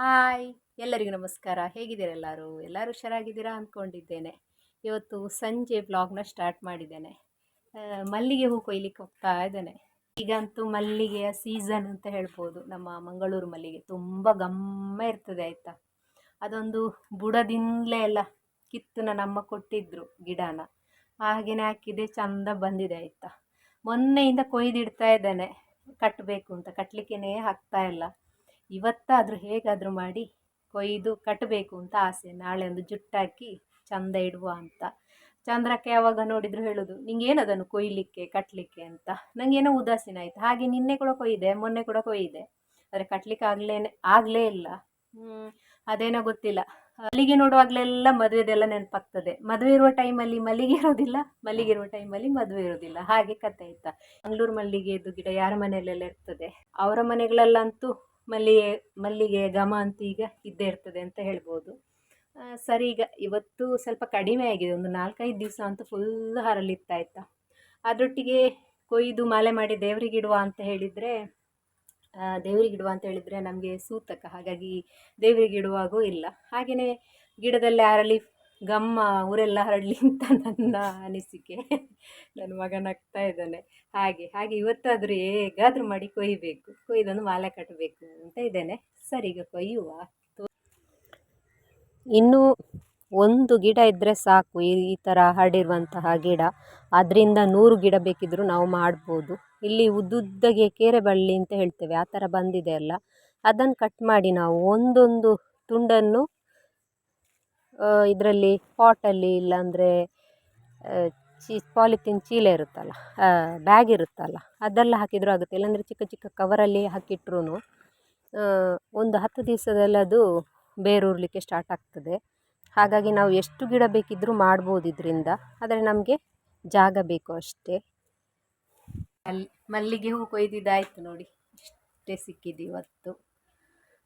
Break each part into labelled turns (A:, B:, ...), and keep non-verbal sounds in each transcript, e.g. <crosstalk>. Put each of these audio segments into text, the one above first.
A: Hi, ಎಲ್ಲರಿಗೂ ನಮಸ್ಕಾರ. ಹೇಗಿದ್ದೀರಾ ಎಲ್ಲರೂ? ಎಲ್ಲರೂ ಹುಷಾರಾಗಿದ್ದೀರಾ ಅಂದ್ಕೊಂಡಿದ್ದೇನೆ ಇವತ್ತು ಸಂಜೆ ಬ್ಲಾಗ್ನ ಸ್ಟಾರ್ಟ್ ಮಾಡಿದ್ದೇನೆ. ಮಲ್ಲಿಗೆ ಹೂ ಕೊಯ್ಲಿಕ್ಕೆ ಹೋಗ್ತಾ ಇದ್ದೇನೆ. ಈಗಂತೂ ಮಲ್ಲಿಗೆಯ ಸೀಸನ್ ಅಂತ ಹೇಳ್ಬೋದು. ನಮ್ಮ ಮಂಗಳೂರು ಮಲ್ಲಿಗೆ ತುಂಬ ಗಮ್ಮ ಇರ್ತದೆ ಆಯಿತಾ? ಅದೊಂದು ಬುಡದಿಂದಲೇ ಎಲ್ಲ ಕಿತ್ತು ನಮ್ಮ ಕೊಟ್ಟಿದ್ರು ಗಿಡನ. ಹಾಗೆಯೇ ಹಾಕಿದೆ, ಚಂದ ಬಂದಿದೆ ಆಯಿತಾ? ಮೊನ್ನೆಯಿಂದ ಕೊಯ್ದಿಡ್ತಾ ಇದ್ದೇನೆ. ಕಟ್ಟಬೇಕು ಅಂತ. ಕಟ್ಟಲಿಕ್ಕೇ ಹಾಕ್ತಾ ಇಲ್ಲ. ಇವತ್ತಾದರೂ ಹೇಗಾದರೂ ಮಾಡಿ ಕೊಯ್ದು ಕಟ್ಟಬೇಕು ಅಂತ ಆಸೆ. ನಾಳೆ ಒಂದು ಜುಟ್ಟಾಕಿ ಚಂದ ಇಡುವ ಅಂತ. ಚಂದ್ರಕ್ಕೆ ಯಾವಾಗ ನೋಡಿದ್ರು ಹೇಳೋದು ನಿಂಗೇನು ಅದನ್ನು ಕೊಯ್ಲಿಕ್ಕೆ ಕಟ್ಟಲಿಕ್ಕೆ ಅಂತ? ನನಗೇನೋ ಉದಾಸೀನ ಆಯಿತು. ಹಾಗೆ ನಿನ್ನೆ ಕೂಡ ಕೊಯ್ದೆ, ಮೊನ್ನೆ ಕೂಡ ಕೊಯ್ದೆ. ಆದರೆ ಕಟ್ಟಲಿಕ್ಕೆ ಆಗಲೇ ಆಗಲೇ ಇಲ್ಲ. ಅದೇನೋ ಗೊತ್ತಿಲ್ಲ. ಮಲ್ಲಿಗೆ ನೋಡುವಾಗಲೆಲ್ಲ ಮದುವೆದೆಲ್ಲ ನೆನಪಾಗ್ತದೆ. ಮದುವೆ ಇರುವ ಟೈಮಲ್ಲಿ ಮಲ್ಲಿಗೆ ಇರೋದಿಲ್ಲ ಮಲ್ಲಿಗೆ ಇರುವ ಟೈಮಲ್ಲಿ ಮದುವೆ ಇರೋದಿಲ್ಲ. ಹಾಗೆ ಕತೆ ಆಯ್ತಾ? ಮಂಗಳೂರು ಮಲ್ಲಿಗೆದು ಗಿಡ ಯಾರ ಮನೆಯಲ್ಲೆಲ್ಲ ಇರ್ತದೆ? ಅವರ ಮನೆಗಳಲ್ಲಂತೂ ಮಲ್ಲಿಗೆ ಮಲ್ಲಿಗೆ ಘಮ ಅಂತ ಈಗ ಇದ್ದೇ ಇರ್ತದೆ ಅಂತ ಹೇಳ್ಬೋದು. ಸರಿ ಈಗ ಇವತ್ತು ಸ್ವಲ್ಪ ಕಡಿಮೆ ಆಗಿದೆ, ಒಂದು ನಾಲ್ಕೈದು ದಿವಸ ಅಂತೂ ಫುಲ್ ಹರಲಿತ್ತಾಯ್ತಾ ಅದರೊಟ್ಟಿಗೆ ಕೊಯ್ದು ಮಾಲೆ ಮಾಡಿ ದೇವರಿಗೆ ಇಡುವ ಅಂತ ಹೇಳಿದರೆ ದೇವರಿಗೆ ಇಡುವ ಅಂತ ಹೇಳಿದರೆ ನಮಗೆ ಸೂತಕ, ಹಾಗಾಗಿ ದೇವರಿಗೆ ಇಡುವಾಗೂ ಇಲ್ಲ. ಹಾಗೆಯೇ ಗಿಡದಲ್ಲಿ ಅರಳಿ ಗಮ್ಮ ಊರೆಲ್ಲ ಹರಡಲಿ ಅಂತ ನನ್ನ ಅನಿಸಿಕೆ. ನನ್ನ ಮಗ ನಗ್ತಾ ಇದ್ದಾನೆ. ಹಾಗೆ ಹಾಗೆ ಇವತ್ತಾದರೂ ಹೇಗಾದರೂ ಮಾಡಿ ಕೊಯ್ಯಬೇಕು ಕೊಯ್ದೊಂದು ಮಾಲೆ ಕಟ್ಟಬೇಕು ಅಂತ ಇದ್ದೇನೆ. ಸರಿ ಈಗ ಕೊಯ್ಯುವ. ಇನ್ನೂ ಒಂದು ಗಿಡ ಇದ್ದರೆ ಸಾಕು, ಈ ಥರ ಹರಡಿರುವಂತಹ ಗಿಡ. ಅದರಿಂದ ನೂರು ಗಿಡ ಬೇಕಿದ್ದರೂ ನಾವು ಮಾಡ್ಬೋದು. ಇಲ್ಲಿ ಉದ್ದುದ್ದಗೆ ಕೇರೆ ಬಳ್ಳಿ ಅಂತ ಹೇಳ್ತೇವೆ, ಆ ಥರ ಬಂದಿದೆ ಅಲ್ಲ. ಅದನ್ನು ಕಟ್ ಮಾಡಿ ನಾವು ಒಂದೊಂದು ತುಂಡನ್ನು ಇದರಲ್ಲಿ ಪಾಟಲ್ಲಿ ಇಲ್ಲಾಂದರೆ ಚೀ, ಪಾಲಿಥಿನ್ ಚೀಲ ಇರುತ್ತಲ್ಲ ಬ್ಯಾಗ್ ಇರುತ್ತಲ್ಲ, ಅದೆಲ್ಲ ಹಾಕಿದರೂ ಆಗುತ್ತೆ. ಇಲ್ಲಾಂದರೆ ಚಿಕ್ಕ ಚಿಕ್ಕ ಕವರಲ್ಲಿ ಹಾಕಿಟ್ರೂ ಒಂದು ಹತ್ತು ದಿವಸದಲ್ಲಿ ಅದು ಬೇರೂರಲಿಕ್ಕೆ ಸ್ಟಾರ್ಟ್ ಆಗ್ತದೆ. ಹಾಗಾಗಿ ನಾವು ಎಷ್ಟು ಗಿಡ ಬೇಕಿದ್ದರೂ ಮಾಡ್ಬೋದು ಇದರಿಂದ, ಆದರೆ ನಮಗೆ ಜಾಗ ಬೇಕು ಅಷ್ಟೇ. ಅಲ್ಲಿ ಮಲ್ಲಿಗೆ ಹೂ ಕೊಯ್ದಿದ್ದಾಯ್ತು ನೋಡಿ, ಇಷ್ಟೇ ಸಿಕ್ಕಿದೆ ಇವತ್ತು.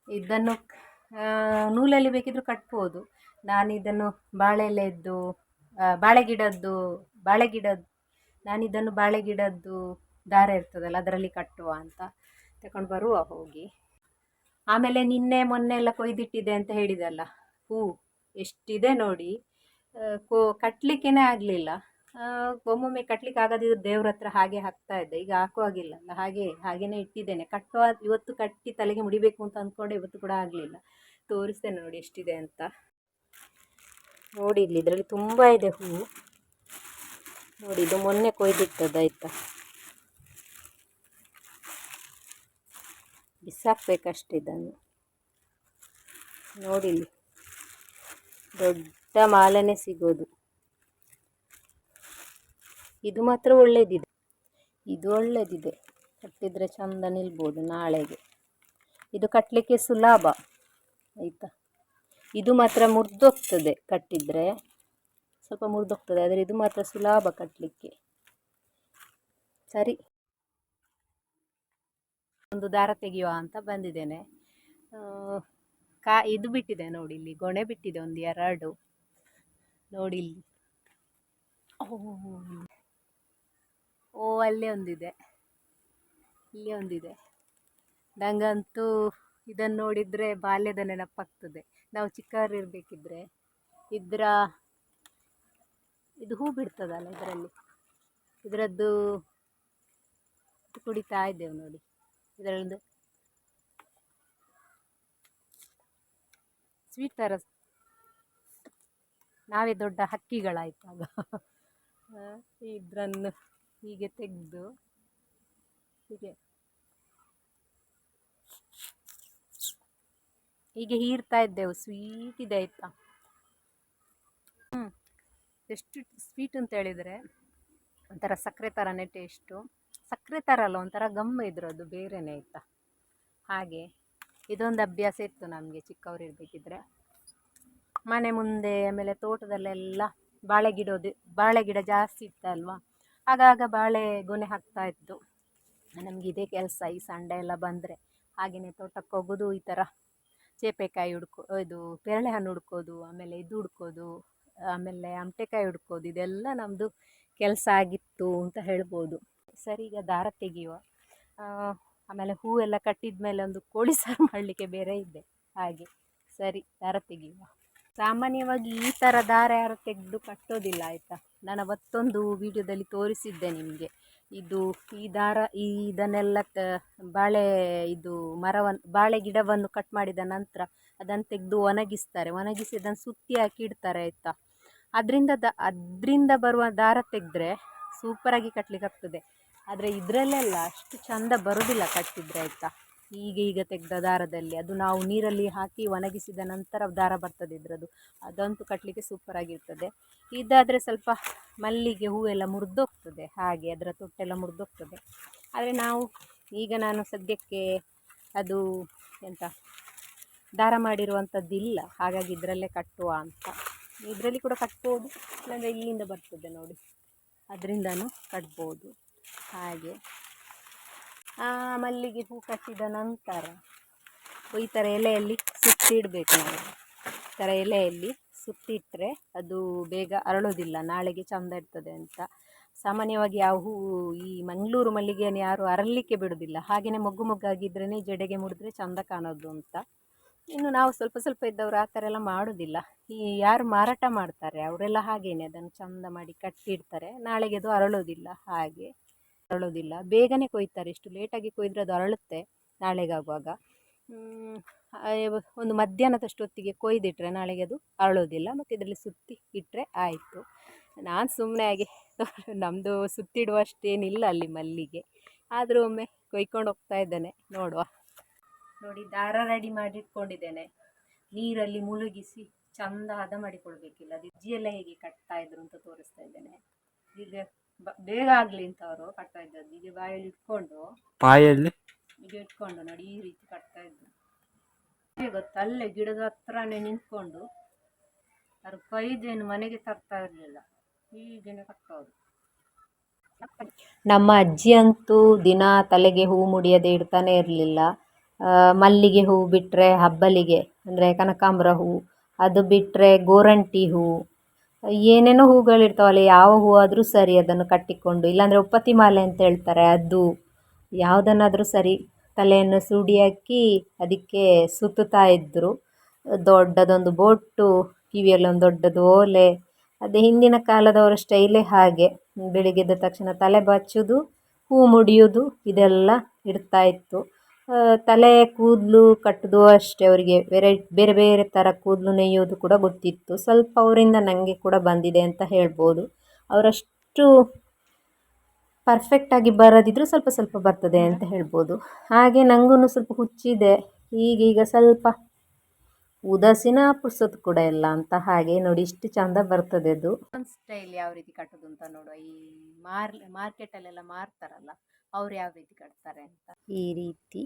A: ಇದನ್ನು ನೂಲಲ್ಲಿ ಬೇಕಿದ್ದರೂ ಕಟ್ಬೋದು. ನಾನು ಇದನ್ನು ಬಾಳೆ ಎಲೆಯದ್ದು ಬಾಳೆ ಗಿಡದ್ದು ಬಾಳೆ ನಾನಿದನ್ನು ನಾನು ಇದನ್ನು ಬಾಳೆ ಗಿಡದ್ದು ದಾರ ಇರ್ತದಲ್ಲ, ಅದರಲ್ಲಿ ಕಟ್ಟುವ ಅಂತ ತಗೊಂಡು ಬರುವ ಹೋಗಿ. ಆಮೇಲೆ ನಿನ್ನೆ ಮೊನ್ನೆ ಎಲ್ಲ ಕೊಯ್ದಿಟ್ಟಿದೆ ಅಂತ ಹೇಳಿದಲ್ಲ, ಹೂ ಎಷ್ಟಿದೆ ನೋಡಿ. ಕೋ ಕಟ್ಟಲಿಕ್ಕೇ ಆಗಲಿಲ್ಲ. ಒಮ್ಮೊಮ್ಮೆ ಕಟ್ಲಿಕ್ಕೆ ಆಗದಿದ್ರು ದೇವ್ರ ಹತ್ರ ಹಾಗೆ ಹಾಕ್ತಾ ಇದ್ದೆ. ಈಗ ಹಾಕುವಾಗಿಲ್ಲಲ್ಲ ಹಾಗೆ, ಹಾಗೇನೆ ಇಟ್ಟಿದ್ದೇನೆ. ಕಟ್ಟುವ, ಇವತ್ತು ಕಟ್ಟಿ ತಲೆಗೆ ಮುಡಿಬೇಕು ಅಂತ ಅಂದ್ಕೊಂಡೆ ಇವತ್ತು ಕೂಡ ಆಗಲಿಲ್ಲ. ತೋರಿಸ್ತೇನೆ ನೋಡಿ ಎಷ್ಟಿದೆ ಅಂತ. ನೋಡಿ ಇಲ್ಲಿ ಇದರಲ್ಲಿ ತುಂಬ ಇದೆ ಹೂವು ನೋಡಿ, ಇದು ಮೊನ್ನೆ ಆಯಿತಾ? ಇದನ್ನು. ನೋಡಿ ಇಲ್ಲಿ ದೊಡ್ಡ ಮಾಲನೆ ಸಿಗೋದು. ಇದು ಮಾತ್ರ ಒಳ್ಳೇದಿದೆ. ಇದು ಒಳ್ಳೇದಿದೆ. ಕಟ್ಟಿದರೆ ಚಂದ ನಿಲ್ಬೋದು ನಾಳೆಗೆ. ಇದು ಕಟ್ಟಲಿಕ್ಕೆ ಸುಲಭ, ಆಯಿತಾ? ಇದು ಮಾತ್ರ ಮುರಿದೋಗ್ತದೆ ಕಟ್ಟಿದರೆ. ಸ್ವಲ್ಪ ಮುರಿದೋಗ್ತದೆ, ಆದರೆ ಇದು ಮಾತ್ರ ಸುಲಭ ಕಟ್ಟಲಿಕ್ಕೆ ಸರಿ. ಒಂದು ದಾರ ತೆಗೆಯುವ ಅಂತ ಬಂದಿದ್ದೇನೆ. ಕಾ, ಇದು ಬಿಟ್ಟಿದೆ ನೋಡಿ ಇಲ್ಲಿ, ಗೊಣೆ ಬಿಟ್ಟಿದೆ ಒಂದು ಎರಡು. ನೋಡಿ ಇಲ್ಲಿ. ಓ ಓ, ಅಲ್ಲೇ ಒಂದಿದೆ. ಇಲ್ಲಿ ಒಂದಿದೆ. ನಂಗಂತೂ ಇದನ್ನು ನೋಡಿದರೆ ಬಾಲ್ಯದ ನೆನಪಾಗ್ತದೆ. ನಾವು ಚಿಕ್ಕವರಿರ್ಬೇಕಿದ್ರೆ ಇದರ ಇದು ಹೂ ಬಿಡ್ತದಲ್ಲ ಇದರಲ್ಲಿ? ಇದರದ್ದು ಕುಡಿತಾ ಇದ್ದೇವೆ ನೋಡಿ. ಇದರಲ್ಲಿ ಸ್ವೀಟ್ ಥರ ನಾವೇ ದೊಡ್ಡ ಹಕ್ಕಿಗಳಾಯ್ತಾಗ ಇದ್ರನ್ನು ಹೀಗೆ ತೆಗೆದು ಹೀಗೆ ಹೀಗೆ ಹೀರ್ತಾ ಇದ್ದೆವು. ಸ್ವೀಟ್ ಇದೆ ಆಯ್ತಾ? ಹ್ಞೂ ಎಷ್ಟು ಸ್ವೀಟ್ ಅಂತ ಹೇಳಿದರೆ ಒಂಥರ ಸಕ್ಕರೆ ಥರನೇ ಟೇಸ್ಟು ಸಕ್ಕರೆ ಥರ ಅಲ್ಲ, ಒಂಥರ ಇದ್ರು ಅದು ಬೇರೆನೇ ಆಯಿತಾ? ಹಾಗೆ ಇದೊಂದು ಅಭ್ಯಾಸ ಇತ್ತು ನಮಗೆ ಚಿಕ್ಕವರಿರ್ಬೇಕಿದ್ರೆ. ಮನೆ ಮುಂದೆ ಆಮೇಲೆ ತೋಟದಲ್ಲೆಲ್ಲ ಬಾಳೆ ಗಿಡೋದು ಬಾಳೆ ಗಿಡ ಜಾಸ್ತಿ ಇತ್ತಲ್ವಾ ಆಗಾಗ ಬಾಳೆ ಗೊನೆ ಹಾಕ್ತಾ ಇತ್ತು ನಮಗೆ ಇದೇ ಕೆಲಸ ಈ ಸಂಡೆ ಎಲ್ಲ ಬಂದರೆ. ಹಾಗೆಯೇ ತೋಟಕ್ಕೆ ಹೋಗೋದು ಈ ಥರ ಚೇಪೆಕಾಯಿ ಹುಡ್ಕೋ, ಇದು ಪೇರಳೆ ಹಣ್ಣು ಹುಡ್ಕೋದು, ಆಮೇಲೆ ಇದು ಹುಡ್ಕೋದು. ಆಮೇಲೆ ಅಮಟೆಕಾಯಿ ಹುಡ್ಕೋದು, ಇದೆಲ್ಲ ನಮ್ಮದು ಕೆಲಸ ಆಗಿತ್ತು ಅಂತ ಹೇಳ್ಬೋದು. ಸರಿ, ಈಗ ದಾರ ತೆಗೆಯುವ. ಆಮೇಲೆ ಹೂವೆಲ್ಲ ಕಟ್ಟಿದ ಮೇಲೆ ಒಂದು ಕೋಳಿ ಸಾರು <laughs> ಮಾಡಲಿಕ್ಕೆ ಬೇರೆ ಇದೆ. ಹಾಗೆ. ಸರಿ, ದಾರ ತೆಗೆಯುವ. ಸಾಮಾನ್ಯವಾಗಿ ಈ ಥರ ದಾರ ಯಾರು ತೆಗೆದು ಕಟ್ಟೋದಿಲ್ಲ, ಆಯಿತಾ? ನಾನು ಅವತ್ತೊಂದು ವಿಡಿಯೋದಲ್ಲಿ ತೋರಿಸಿದ್ದೆ ನಿಮಗೆ. ಇದು ಈ ದಾರ, ಈ ಇದನ್ನೆಲ್ಲ ಬಾಳೆ, ಇದು ಮರವನ್ನು ಬಾಳೆ ಗಿಡವನ್ನು ಕಟ್ ಮಾಡಿದ ನಂತರ ಅದನ್ನು ತೆಗೆದು ಒಣಗಿಸ್ತಾರೆ. ಒಣಗಿಸಿ ಅದನ್ನು ಸುತ್ತಿ ಹಾಕಿ ಇಡ್ತಾರೆ ಆಯಿತಾ? ಅದರಿಂದ ದ, ಅದರಿಂದ ಬರುವ ದಾರ ತೆಗೆದ್ರೆ ಸೂಪರಾಗಿ ಕಟ್ಲಿಕ್ಕೆ ಆಗ್ತದೆ. ಆದರೆ ಇದರಲ್ಲೆಲ್ಲ ಅಷ್ಟು ಚಂದ ಬರೋದಿಲ್ಲ ಕಟ್ಟಿದ್ರೆ ಆಯಿತಾ? ಈಗ ಈಗ ತೆಗೆದ ದಾರದಲ್ಲಿ. ಅದು ನಾವು ನೀರಲ್ಲಿ ಹಾಕಿ ಒಣಗಿಸಿದ ನಂತರ ದಾರ ಬರ್ತದೆ ಇದರದ್ದು. ಅದಂತೂ ಕಟ್ಟಲಿಕ್ಕೆ ಸೂಪರಾಗಿರ್ತದೆ ಇದಾದರೆ ಸ್ವಲ್ಪ ಮಲ್ಲಿಗೆ ಹೂವೆಲ್ಲ ಮುರಿದೋಗ್ತದೆ. ಹಾಗೆ ಅದರ ತೊಟ್ಟೆಲ್ಲ ಮುರಿದೋಗ್ತದೆ. ಆದರೆ ನಾವು, ಈಗ ನಾನು ಸದ್ಯಕ್ಕೆ ಅದು ಎಂತ? ದಾರ ಮಾಡಿರುವಂಥದ್ದಿಲ್ಲ. ಹಾಗಾಗಿ ಇದರಲ್ಲೇ ಕಟ್ಟುವ ಅಂತ. ಇದರಲ್ಲಿ ಕೂಡ ಕಟ್ಬೋದು, ಇಲ್ಲಾಂದರೆ ಇಲ್ಲಿಂದ ಬರ್ತದೆ ನೋಡಿ. ಅದರಿಂದನೂ ಕಟ್ಬೋದು. ಹಾಗೆ. ಮಲ್ಲಿಗೆ ಹೂ ಕಟ್ಟಿದ ನಂತರ ಈ ಥರ ಎಲೆಯಲ್ಲಿ ಸುತ್ತಿಡಬೇಕು ನಾವು. ಈ ಥರ ಎಲೆಯಲ್ಲಿ ಸುತ್ತಿಟ್ಟರೆ ಅದು ಬೇಗ ಅರಳೋದಿಲ್ಲ, ನಾಳೆಗೆ ಚಂದ ಇರ್ತದೆ ಅಂತ. ಸಾಮಾನ್ಯವಾಗಿ ಆ ಹೂವು ಈ ಮಂಗಳೂರು ಮಲ್ಲಿಗೆಯನ್ನು ಯಾರು ಅರಳಲಿಕ್ಕೆ ಬಿಡೋದಿಲ್ಲ. ಹಾಗೆಯೇ ಮೊಗ್ಗು ಮೊಗ್ಗಾಗಿದ್ರೇ ಜಡೆಗೆ ಮುಡಿದ್ರೆ ಚಂದ ಕಾಣೋದು ಅಂತ. ಇನ್ನು ನಾವು ಸ್ವಲ್ಪ ಸ್ವಲ್ಪ ಇದ್ದವರು ಆ ಥರ ಎಲ್ಲ ಮಾಡೋದಿಲ್ಲ. ಈ ಯಾರು ಮಾರಾಟ ಮಾಡ್ತಾರೆ, ಅವರೆಲ್ಲ ಹಾಗೇನೆ ಅದನ್ನು ಚಂದ ಮಾಡಿ ಕಟ್ಟಿಡ್ತಾರೆ ನಾಳೆಗೆ ಅದು ಅರಳೋದಿಲ್ಲ, ಹಾಗೆ ಅರಳೋದಿಲ್ಲ. ಬೇಗನೆ ಕೊಯ್ತಾರೆ, ಇಷ್ಟು ಲೇಟಾಗಿ ಕೊಯ್ದರೆ ಅದು ಅರಳುತ್ತೆ ನಾಳೆಗಾಗುವಾಗ. ಒಂದು ಮಧ್ಯಾಹ್ನದಷ್ಟೊತ್ತಿಗೆ ಕೊಯ್ದಿಟ್ರೆ ನಾಳೆಗೆ ಅದು ಅರಳೋದಿಲ್ಲ, ಮತ್ತು ಇದರಲ್ಲಿ ಸುತ್ತಿ ಇಟ್ಟರೆ ಆಯಿತು. ನಾನು ಸುಮ್ಮನೆ ಆಗಿ <laughs> ನಮ್ಮದು ಸುತ್ತಿಡುವಷ್ಟೇನಿಲ್ಲ ಅಲ್ಲಿ ಮಲ್ಲಿಗೆ. ಆದರೂ ಒಮ್ಮೆ ಕೊಯ್ಕೊಂಡು ಹೋಗ್ತಾ ಇದ್ದೇನೆ, ನೋಡುವ. ನೋಡಿ ದಾರ ರೆಡಿ ಮಾಡಿಟ್ಕೊಂಡಿದ್ದೇನೆ. ನೀರಲ್ಲಿ ಮುಳುಗಿಸಿ ಚಂದ ಹದ ಮಾಡಿಕೊಳ್ಬೇಕಿಲ್ಲ ಅದು ಅಜ್ಜಿಯೆಲ್ಲ ಹೇಗೆ ಕಟ್ತಾ ಇದ್ರು ಅಂತ ತೋರಿಸ್ತಾ ಇದ್ದೇನೆ. ಈಗ ಬೇಗ ಆಗ್ಲಿ ಅಂತ ಅವರು ಕಟ್ತಾ ಇದ್ದದ್ದು. ಈಗ ಬಾಯಲ್ಲಿ ಇಟ್ಕೊಂಡು
B: ಬಾಯಲ್ಲಿ
A: ಈಗ ಇಟ್ಕೊಂಡು ನೋಡಿ ಈ ರೀತಿ ಕಟ್ತಾ ಇದ್ರು. ಗೊತ್ತಲ್ಲೇ ಗೊತ್ತಾ? ಅಲ್ಲೇ ಗಿಡದ ಹತ್ರನೇ ನಿಂತ್ಕೊಂಡು ಅವ್ರ ಕೈದೇನು ಮನೆಗೆ ತರ್ತಾ ಇರಲಿಲ್ಲ. ಹೀಗೇನೆ ಕಟ್ಟೋದು. ನಮ್ಮ ಅಜ್ಜಿ ಅಂತೂ ದಿನ ತಲೆಗೆ ಹೂ ಮುಡಿಯದೆ ಇಡ್ತಾನೆ ಇರಲಿಲ್ಲ. ಮಲ್ಲಿಗೆ ಹೂ ಬಿಟ್ಟರೆ ಹಬ್ಬಲಿಗೆ, ಅಂದರೆ ಕನಕಾಂಬರ ಹೂ, ಅದು ಬಿಟ್ಟರೆ ಗೋರಂಟಿ ಹೂ, ಏನೇನೋ ಹೂಗಳಿರ್ತಾವಲ್ಲ, ಯಾವ ಹೂ ಆದರೂ ಸರಿ ಅದನ್ನು ಕಟ್ಟಿಕೊಂಡು, ಇಲ್ಲಾಂದರೆ ಉಪ್ಪತ್ತಿ ಮಾಲೆ ಅಂತ ಹೇಳ್ತಾರೆ ಅದು, ಯಾವುದನ್ನಾದರೂ ಸರಿ ತಲೆಯನ್ನು ಸೂಡಿ ಹಾಕಿ ಅದಕ್ಕೆ ಸುತ್ತುತ್ತಾ ಇದ್ದರು ದೊಡ್ಡದೊಂದು ಬೊಟ್ಟು, ಕಿವಿಯಲ್ಲಿ ಒಂದು ದೊಡ್ಡದು ಓಲೆ, ಅದೇ ಹಿಂದಿನ ಕಾಲದವರ ಸ್ಟೈಲೇ ಹಾಗೆ. ಬೆಳಿಗ್ಗೆ ಎದ್ದ ತಕ್ಷಣ ತಲೆ ಬಾಚೋದು, ಹೂ ಮುಡಿಯೋದು, ಇದೆಲ್ಲ ಇರ್ತಾ ಇತ್ತು. ತಲೆ ಕೂದಲು ಕಟ್ಟೋದು ಅಷ್ಟೇ ಅವರಿಗೆ. ಬೇರೆ ಬೇರೆ ಬೇರೆ ಥರ ಕೂದಲು ನೇಯೋದು ಕೂಡ ಗೊತ್ತಿತ್ತು. ಸ್ವಲ್ಪ ಅವರಿಂದ ನನಗೆ ಕೂಡ ಬಂದಿದೆ ಅಂತ ಹೇಳ್ಬೋದು. ಅವರಷ್ಟು ಪರ್ಫೆಕ್ಟಾಗಿ ಬರದಿದ್ದರೂ ಸ್ವಲ್ಪ ಸ್ವಲ್ಪ ಬರ್ತದೆ ಅಂತ ಹೇಳ್ಬೋದು. ಹಾಗೆ ನನಗೂ ಸ್ವಲ್ಪ ಹುಚ್ಚಿದೆ. ಈಗೀಗ ಸ್ವಲ್ಪ ಉದಾಸೀನ ಪುರ್ಸೊತ್ತು ಕೂಡ ಇಲ್ಲ ಅಂತ ಹಾಗೆ ನೋಡಿ ಇಷ್ಟು ಚಂದ ಬರ್ತದೆ ಅದು. ಸ್ಟೈಲ್ ಯಾವ ರೀತಿ ಕಟ್ಟೋದು ಅಂತ ನೋಡುವ. ಈ ಮಾರ್ ಮಾರ್ಕೆಟಲ್ಲೆಲ್ಲ ಮಾರ್ತಾರಲ್ಲ. ಅವ್ರು ಯಾವ ರೀತಿ ಕಟ್ತಾರೆ ಅಂತ. ಈ ರೀತಿ.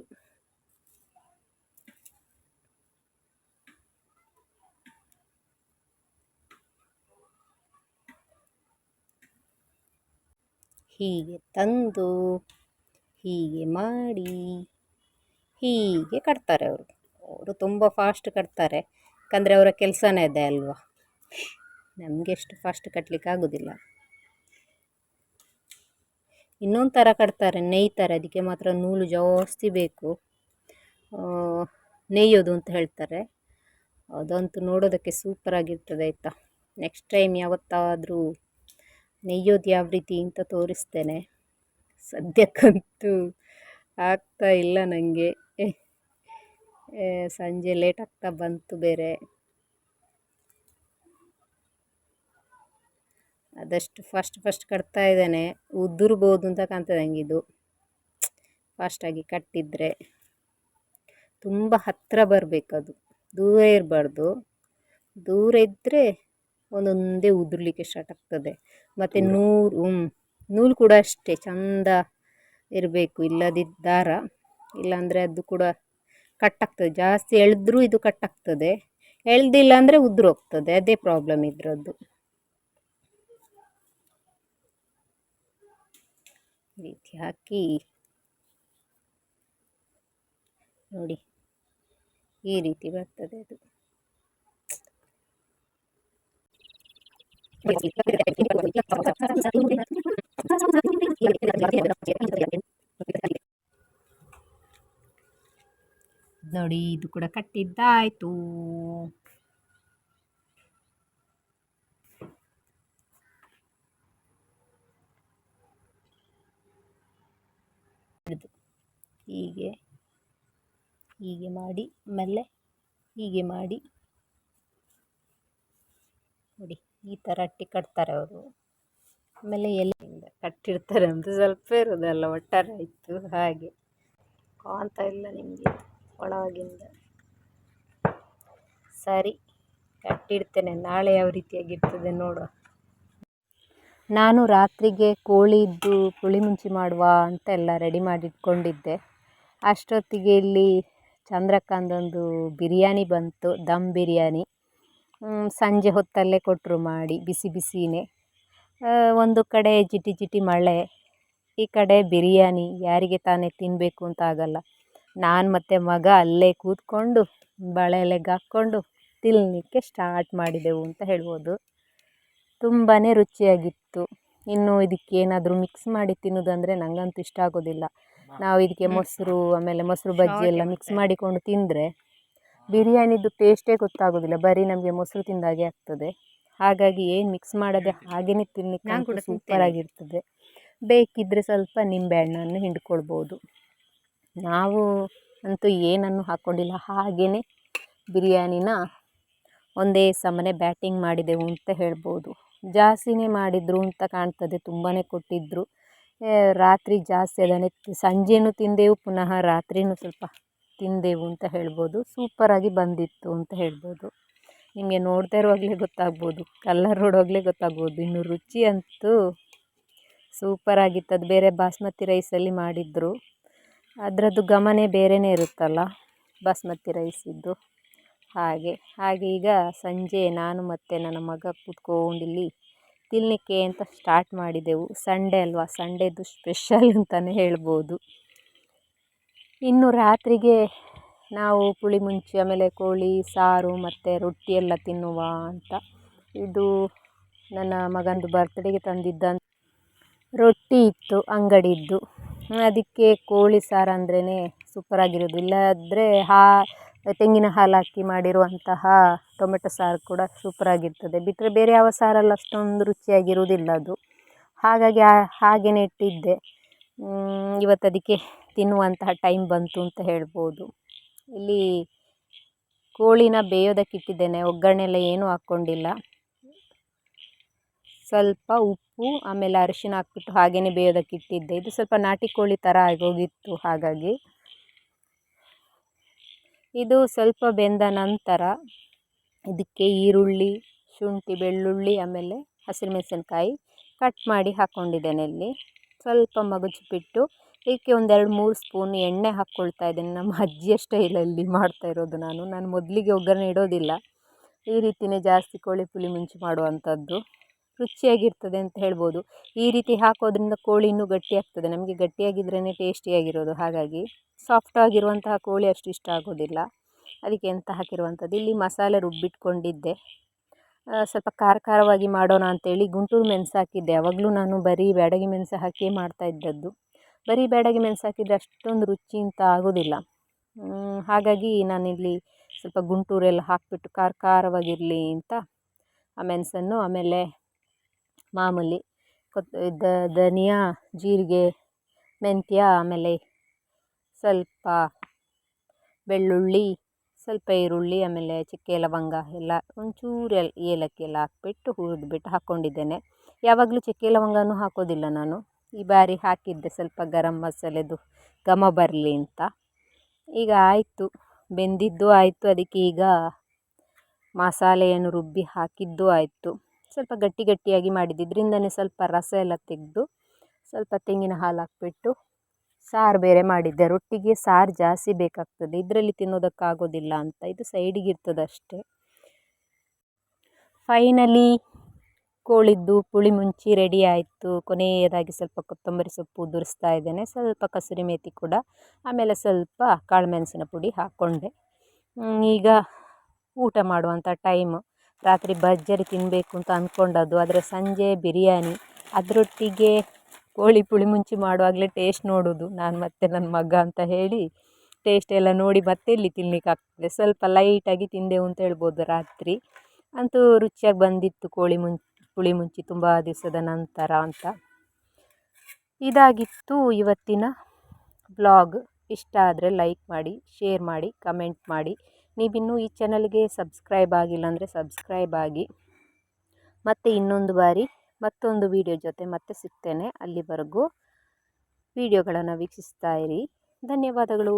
A: ಹೀಗೆ ತಂದು, ಹೀಗೆ ಮಾಡಿ, ಹೀಗೆ ಕಟ್ತಾರೆ ಅವರು. ಅವರು ತುಂಬ ಫಾಸ್ಟ್ ಕಟ್ತಾರೆ. ಯಾಕಂದರೆ ಅವರ ಕೆಲಸನೇ ಇದೆ ಅಲ್ವಾ? ನಮಗೆ ಎಷ್ಟು ಫಾಸ್ಟ್ ಕಟ್ಟಲಿಕ್ಕೆ ಆಗೋದಿಲ್ಲ. ಇನ್ನೊಂದು ಥರ ಕಟ್ತಾರೆ. ನೇಯ್ತಾರೆ ಅದಕ್ಕೆ ಮಾತ್ರ ನೂಲು ಜಾಸ್ತಿ ಬೇಕು. ನೇಯೋದು ಅಂತ ಹೇಳ್ತಾರೆ. ಅದಂತೂ ನೋಡೋದಕ್ಕೆ ಸೂಪರಾಗಿರ್ತದೆ ಆಯಿತಾ? ನೆಕ್ಸ್ಟ್ ಟೈಮ್ ಯಾವತ್ತಾದರೂ ನೇಯೋದು ಯಾವ ರೀತಿ ಅಂತ ತೋರಿಸ್ತೇನೆ. ಸದ್ಯಕ್ಕಂತೂ ಆಗ್ತಾ ಇಲ್ಲ ನನಗೆ ಸಂಜೆ ಲೇಟ್ ಆಗ್ತಾ ಬಂತು ಬೇರೆ. ಆದಷ್ಟು ಫಸ್ಟ್ ಫಸ್ಟ್ ಕಟ್ತಾ ಇದ್ದಾನೆ. ಉದುರ್ಬೋದು ಅಂತ ಕಾಣ್ತದೆ ಇದು. ಫಾಸ್ಟಾಗಿ ಕಟ್ಟಿದರೆ ತುಂಬ ಹತ್ತಿರ ಅದು. ದೂರ ಇರಬಾರ್ದು. ದೂರ ಇದ್ದರೆ ಒಂದೊಂದೇ ಉದುರ್ಲಿಕ್ಕೆ ಸ್ಟಾರ್ಟ್ ಆಗ್ತದೆ. ಮತ್ತು ನೂರು ನೂಲು ಕೂಡ ಅಷ್ಟೇ ಚಂದ ಇರಬೇಕು ಇಲ್ಲದಿದ್ದ ದಾರ ಇಲ್ಲಾಂದರೆ ಅದು ಕೂಡ ಕಟ್ಟಾಗ್ತದೆ. ಜಾಸ್ತಿ ಎಳೆದ್ರೂ ಇದು ಕಟ್ಟಾಗ್ತದೆ. ಎಳ್ದಿಲ್ಲ ಅಂದರೆ ಉದುರು ಹೋಗ್ತದೆ. ಅದೇ ಪ್ರಾಬ್ಲಮ್ ಇದ್ರದ್ದು. ರೀತಿ ಹಾಕಿ ನೋಡಿ ಈ ರೀತಿ ಬರ್ತದೆ ಅದು. ನೋಡಿ ಇದು ಕೂಡ ಕಟ್ಟಿದ್ದಾಯಿತು. ಹೀಗೆ ಹೀಗೆ ಮಾಡಿ ಆಮೇಲೆ ಹೀಗೆ ಮಾಡಿ. ನೋಡಿ, ಈ ಥರ ಅಟ್ಟಿ ಕಟ್ತಾರೆ ಅವರು. ಆಮೇಲೆ ಎಲೆಯಿಂದ ಕಟ್ಟಿರ್ತಾರೆ ಅಂತ ಸ್ವಲ್ಪ ಇರೋದಲ್ಲ, ಒಟ್ಟಾರೆ ಆಯಿತು ಹಾಗೆ. ಕಾಣ್ತಾ ಇಲ್ಲ ನಿಮಗೆ ಒಳಗಿಂದ ಸರಿ, ಕಟ್ಟಿಡ್ತೇನೆ, ನಾಳೆ ಯಾವ ರೀತಿಯಾಗಿರ್ತದೆ ನೋಡುವ. ನಾನು ರಾತ್ರಿಗೆ ಕೋಳಿದ್ದು ಪುಳಿಮುಂಚಿ ಮಾಡುವ ಅಂತ ಎಲ್ಲ ರೆಡಿ ಮಾಡಿ ಇಟ್ಕೊಂಡಿದ್ದೆ ಅಷ್ಟೊತ್ತಿಗೆ ಇಲ್ಲಿ ಚಂದ್ರಕ್ಕಂದೊಂದು ಬಿರಿಯಾನಿ ಬಂತು, ದಮ್ ಬಿರಿಯಾನಿ. ಸಂಜೆ ಹೊತ್ತಲ್ಲೇ ಕೊಟ್ಟರು ಮಾಡಿ, ಬಿಸಿ ಬಿಸಿಯೇ ಒಂದು ಕಡೆ ಜಿಟಿ ಜಿಟಿ ಮಳೆ, ಈ ಕಡೆ ಬಿರಿಯಾನಿ, ಯಾರಿಗೆ ತಾನೇ ತಿನ್ನಬೇಕು ಅಂತ ಆಗಲ್ಲ. ನಾನು ಮತ್ತು ಮಗ ಅಲ್ಲೇ ಕೂತ್ಕೊಂಡು ಬಾಳೆ ಎಲೆಗೆ ಹಾಕ್ಕೊಂಡು ತಿನ್ನಲಿಕ್ಕೆ ಸ್ಟಾರ್ಟ್ ಮಾಡಿದೆವು ಅಂತ ಹೇಳ್ಬೋದು. ತುಂಬಾ ರುಚಿಯಾಗಿತ್ತು. ಇನ್ನು ಇದಕ್ಕೆ ಏನಾದರೂ ಮಿಕ್ಸ್ ಮಾಡಿ ತಿನ್ನೋದಂದರೆ ನನಗಂತೂ ಇಷ್ಟ ಆಗೋದಿಲ್ಲ. ನಾವು ಇದಕ್ಕೆ ಮೊಸರು ಆಮೇಲೆ ಮೊಸರು ಬಜ್ಜಿ ಎಲ್ಲ ಮಿಕ್ಸ್ ಮಾಡಿಕೊಂಡು ತಿಂದರೆ ಬಿರಿಯಾನಿದು ಟೇಸ್ಟೇ ಗೊತ್ತಾಗೋದಿಲ್ಲ. ಬರೀ ನಮಗೆ ಮೊಸರು ತಿಂದಾಗೆ ಆಗ್ತದೆ. ಹಾಗಾಗಿ ಏನು ಮಿಕ್ಸ್ ಮಾಡದೆ ಹಾಗೆಯೇ ತಿನ್ನಲಿಕ್ಕೆ ಸೂಪರಾಗಿರ್ತದೆ ಬೇಕಿದ್ದರೆ ಸ್ವಲ್ಪ ನಿಂಬೆಹಣ್ಣನ್ನು ಹಿಂಡ್ಕೊಳ್ಬೋದು. ನಾವು ಅಂತೂ ಏನನ್ನು ಹಾಕ್ಕೊಂಡಿಲ್ಲ ಹಾಗೆಯೇ ಬಿರಿಯಾನಿನ ಒಂದೇ ಸಮನೆ ಬ್ಯಾಟಿಂಗ್ ಮಾಡಿದೆವು ಅಂತ ಹೇಳ್ಬೋದು. ಜಾಸ್ತಿನೇ ಮಾಡಿದರು ಅಂತ ಕಾಣ್ತದೆ. ತುಂಬಾ ಕೊಟ್ಟಿದ್ದರು ರಾತ್ರಿ ಜಾಸ್ತಿ ಅದನ್ನೇ ಸಂಜೆಯೂ ತಿಂದೆವು, ಪುನಃ ರಾತ್ರಿಯೂ ಸ್ವಲ್ಪ ತಿಂದೆವು ಅಂತ ಹೇಳ್ಬೋದು. ಸೂಪರಾಗಿ ಬಂದಿತ್ತು ಅಂತ ಹೇಳ್ಬೋದು. ನಿಮಗೆ ನೋಡ್ತಾ ಇರುವಾಗಲೇ ಗೊತ್ತಾಗ್ಬೋದು. ಕಲ್ಲರ್ ನೋಡುವಾಗಲೇ ಗೊತ್ತಾಗ್ಬೋದು. ಇನ್ನು ರುಚಿ ಅಂತೂ ಸೂಪರಾಗಿತ್ತು ಅದು ಬೇರೆ ಬಾಸ್ಮತಿ ರೈಸಲ್ಲಿ ಮಾಡಿದ್ದರು ಅದರದ್ದು ಗಮನೆ ಬೇರೆಯೇ ಇರುತ್ತಲ್ಲ ಬಾಸ್ಮತಿ ರೈಸಿದ್ದು ಹಾಗೆ ಹಾಗೆ ಈಗ ಸಂಜೆ ನಾನು ಮತ್ತು ನನ್ನ ಮಗ ಕೂತ್ಕೊಂಡಿಲ್ಲಿ ತಿನ್ನಲಿಕ್ಕೆ ಅಂತ ಸ್ಟಾರ್ಟ್ ಮಾಡಿದೆವು. ಸಂಡೇ ಅಲ್ವಾ? ಸಂಡೇದು ಸ್ಪೆಷಲ್ ಅಂತಲೇ ಹೇಳ್ಬೋದು. ಇನ್ನು ರಾತ್ರಿಗೆ ನಾವು ಪುಳಿ ಮುಂಚಿ ಆಮೇಲೆ ಕೋಳಿ, ಸಾರು ಮತ್ತು ರೊಟ್ಟಿ ಎಲ್ಲ ತಿನ್ನುವ ಅಂತ. ಇದು ನನ್ನ ಮಗಂದು ಬರ್ತ್ಡೇಗೆ ತಂದಿದ್ದ ರೊಟ್ಟಿ ಇತ್ತು, ಅಂಗಡಿದ್ದು. ಅದಕ್ಕೆ ಕೋಳಿ ಸಾರು ಅಂದ್ರೇ ಸೂಪರಾಗಿರೋದು ಇಲ್ಲಾದರೆ ಹಾ, ತೆಂಗಿನ ಹಾಲು ಹಾಕಿ ಮಾಡಿರುವಂತಹ ಟೊಮೆಟೊ ಸಾರು ಕೂಡ ಸೂಪರಾಗಿರ್ತದೆ ಬಿಟ್ಟರೆ ಬೇರೆ ಯಾವ ಸಾರಲ್ಲಿ, ಅಷ್ಟೊಂದು ರುಚಿಯಾಗಿರುವುದಿಲ್ಲ ಅದು. ಹಾಗಾಗಿ ಹಾಗೆಯೇ ಇಟ್ಟಿದ್ದೆ. ಇವತ್ತು ಅದಕ್ಕೆ ತಿನ್ನುವಂತಹ ಟೈಮ್ ಬಂತು ಅಂತ ಹೇಳ್ಬೋದು. ಇಲ್ಲಿ ಕೋಳಿನ ಬೇಯೋದಕ್ಕೆ ಇಟ್ಟಿದ್ದೇನೆ. ಒಗ್ಗರಣೆ ಎಲ್ಲ ಏನೂ ಹಾಕ್ಕೊಂಡಿಲ್ಲ. ಸ್ವಲ್ಪ ಉಪ್ಪು, ಆಮೇಲೆ ಅರಿಶಿನ ಹಾಕ್ಬಿಟ್ಟು ಬೇಯೋದಕ್ಕೆ ಇಟ್ಟಿದ್ದೆ. ಇದು ಸ್ವಲ್ಪ ನಾಟಿ ಕೋಳಿ ಥರ ಆಗೋಗಿತ್ತು ಹಾಗಾಗಿ. ಇದು ಸ್ವಲ್ಪ ಬೆಂದ ನಂತರ ಇದಕ್ಕೆ ಈರುಳ್ಳಿ, ಶುಂಠಿ, ಬೆಳ್ಳುಳ್ಳಿ, ಆಮೇಲೆ ಹಸಿರುಮೆಣಸಿನ್ಕಾಯಿ ಕಟ್ ಮಾಡಿ ಹಾಕ್ಕೊಂಡಿದ್ದೇನೆ ಇಲ್ಲಿ. ಸ್ವಲ್ಪ ಮಗುಚಿ ಬಿಟ್ಟು ಇದಕ್ಕೆ ಒಂದೆರಡು ಮೂರು ಸ್ಪೂನ್ ಎಣ್ಣೆ ಹಾಕ್ಕೊಳ್ತಾ ಇದ್ದೀನಿ. ನಮ್ಮ ಅಜ್ಜಿಯ ಸ್ಟೈಲಲ್ಲಿ ಮಾಡ್ತಾ ಇರೋದು ನಾನು. ನಾನು ಮೊದಲಿಗೆ ಒಗ್ಗರಣೆ ಇಡೋದಿಲ್ಲ. ಈ ರೀತಿಯೇ ಜಾಸ್ತಿ ಕೋಳಿ ಪುಳಿ ಮುಂಚಿ ಮಾಡುವಂಥದ್ದು. ರುಚಿಯಾಗಿರ್ತದೆ ಅಂತ ಹೇಳ್ಬೋದು. ಈ ರೀತಿ ಹಾಕೋದ್ರಿಂದ ಕೋಳಿ ಇನ್ನೂ ಗಟ್ಟಿಯಾಗ್ತದೆ ನಮಗೆ ಗಟ್ಟಿಯಾಗಿದ್ರೇ ಟೇಸ್ಟಿಯಾಗಿರೋದು ಹಾಗಾಗಿ ಸಾಫ್ಟಾಗಿರುವಂತಹ ಕೋಳಿ ಅಷ್ಟು ಇಷ್ಟ ಆಗೋದಿಲ್ಲ. ಅದಕ್ಕೆ ಎಂತ ಹಾಕಿರುವಂಥದ್ದು. ಇಲ್ಲಿ ಮಸಾಲೆ ರುಬ್ಬಿಟ್ಕೊಂಡಿದ್ದೆ. ಸ್ವಲ್ಪ ಖಾರ ಖಾರವಾಗಿ ಮಾಡೋಣ ಅಂತೇಳಿ ಗುಂಟೂರು ಮೆಣಸು ಹಾಕಿದ್ದೆ. ಯಾವಾಗಲೂ ನಾನು ಬರೀ ಬ್ಯಾಡಗಿ ಮೆಣಸು ಹಾಕಿ ಮಾಡ್ತಾ ಇದ್ದದ್ದು. ಬರೀ ಬ್ಯಾಡಗಿ ಮೆಣಸು ಹಾಕಿದರೆ ಅಷ್ಟೊಂದು ರುಚಿ ಅಂತ ಆಗೋದಿಲ್ಲ. ಹಾಗಾಗಿ ನಾನಿಲ್ಲಿ ಸ್ವಲ್ಪ ಗುಂಟೂರೆಲ್ಲ ಹಾಕಿಬಿಟ್ಟು ಖಾರ ಖಾರವಾಗಿರಲಿ ಅಂತ ಆ ಮೆಣಸನ್ನು ಆಮೇಲೆ ಮಾಮೂಲಿ ಕೊತ್ ಧನಿಯಾ, ಜೀರಿಗೆ, ಮೆಂತ್ಯ, ಆಮೇಲೆ ಸ್ವಲ್ಪ ಬೆಳ್ಳುಳ್ಳಿ, ಸ್ವಲ್ಪ ಈರುಳ್ಳಿ, ಆಮೇಲೆ ಚಕ್ಕೆ ಲವಂಗ ಎಲ್ಲ ಒಂಚೂರು ಎಲ್, ಏಲಕ್ಕಿ ಎಲ್ಲ ಹಾಕ್ಬಿಟ್ಟು ಹುರಿದ್ಬಿಟ್ಟು ಹಾಕ್ಕೊಂಡಿದ್ದೇನೆ. ಯಾವಾಗಲೂ ಚಕ್ಕೆ ಲವಂಗನೂ ಹಾಕೋದಿಲ್ಲ ನಾನು. ಈ ಬಾರಿ ಹಾಕಿದ್ದೆ ಸ್ವಲ್ಪ ಗರಂ ಮಸಾಲೆದು ಘಮ ಬರಲಿ ಅಂತ. ಈಗ ಆಯಿತು, ಬೆಂದಿದ್ದು ಆಯಿತು, ಅದಕ್ಕೆ ಈಗ ಮಸಾಲೆಯನ್ನು ರುಬ್ಬಿ ಹಾಕಿದ್ದು ಆಯಿತು. ಸ್ವಲ್ಪ ಗಟ್ಟಿ ಗಟ್ಟಿಯಾಗಿ ಮಾಡಿದ್ದು ಇದರಿಂದನೇ ಸ್ವಲ್ಪ ರಸ ಎಲ್ಲ ತೆಗೆದು ಸ್ವಲ್ಪ ತೆಂಗಿನ ಹಾಲು ಹಾಕ್ಬಿಟ್ಟು ಸಾರು ಬೇರೆ ಮಾಡಿದ್ದೆ. ರೊಟ್ಟಿಗೆ ಸಾರು ಜಾಸ್ತಿ ಬೇಕಾಗ್ತದೆ. ಇದರಲ್ಲಿ ತಿನ್ನೋದಕ್ಕಾಗೋದಿಲ್ಲ ಅಂತ. ಇದು ಸೈಡಿಗೆ ಇರ್ತದೆ ಅಷ್ಟೇ. ಫೈನಲಿ ಕೋಳಿದ್ದು ಪುಳಿ ಮುಂಚಿ ರೆಡಿ ಆಯಿತು. ಕೊನೆಯದಾಗಿ ಸ್ವಲ್ಪ ಕೊತ್ತಂಬರಿ ಸೊಪ್ಪು ಉದುರಿಸ್ತಾ ಇದ್ದೇನೆ. ಸ್ವಲ್ಪ ಕಸೂರಿ ಮೇತಿ ಕೂಡ. ಆಮೇಲೆ ಸ್ವಲ್ಪ ಕಾಳುಮೆಣಸಿನ ಪುಡಿ ಹಾಕ್ಕೊಂಡೆ. ಈಗ ಊಟ ಮಾಡುವಂಥ ಟೈಮು ರಾತ್ರಿ ಭರ್ಜರಿ ತಿನ್ನಬೇಕು ಅಂತ ಅಂದ್ಕೊಂಡದ್ದು ಆದರೆ ಸಂಜೆ ಬಿರಿಯಾನಿ ಅದರೊಟ್ಟಿಗೆ ಕೋಳಿ ಪುಳಿ ಮುಂಚಿ ಮಾಡುವಾಗಲೇ ಟೇಸ್ಟ್ ನೋಡೋದು. ನಾನು ಮತ್ತೆ ನನ್ನ ಮಗ ಅಂತ ಹೇಳಿ ಟೇಸ್ಟ್ ಎಲ್ಲ ನೋಡಿ ಮತ್ತೆ ಇಲ್ಲಿ ತಿನ್ಲಿಕ್ಕೆ ಆಗ್ತದೆ. ಸ್ವಲ್ಪ ಲೈಟಾಗಿ ತಿಂದೆವು ಅಂತ ಹೇಳ್ಬೋದು ರಾತ್ರಿ. ಅಂತೂ ರುಚಿಯಾಗಿ ಬಂದಿತ್ತು ಕೋಳಿ ಮುಂ, ಪುಳಿ ಮುಂಚಿ ತುಂಬ ದಿವಸದ ನಂತರ ಅಂತ. ಇದಾಗಿತ್ತು ಇವತ್ತಿನ ಬ್ಲಾಗ್ ಇಷ್ಟ ಆದರೆ ಲೈಕ್ ಮಾಡಿ ಶೇರ್ ಮಾಡಿ ಕಮೆಂಟ್ ಮಾಡಿ. ನೀವಿನ್ನೂ ಈ ಚಾನಲ್ಗೆ ಸಬ್ಸ್ಕ್ರೈಬ್ ಆಗಿಲ್ಲ ಅಂದರೆ ಸಬ್ಸ್ಕ್ರೈಬ್ ಆಗಿ. ಮತ್ತೆ ಇನ್ನೊಂದು ಬಾರಿ, ಮತ್ತೊಂದು ವಿಡಿಯೋ ಜೊತೆ ಮತ್ತೆ ಸಿಗ್ತೇನೆ ಅಲ್ಲಿವರೆಗೂ. ವಿಡಿಯೋಗಳನ್ನು ವೀಕ್ಷಿಸ್ತಾ ಇರಿ. ಧನ್ಯವಾದಗಳು.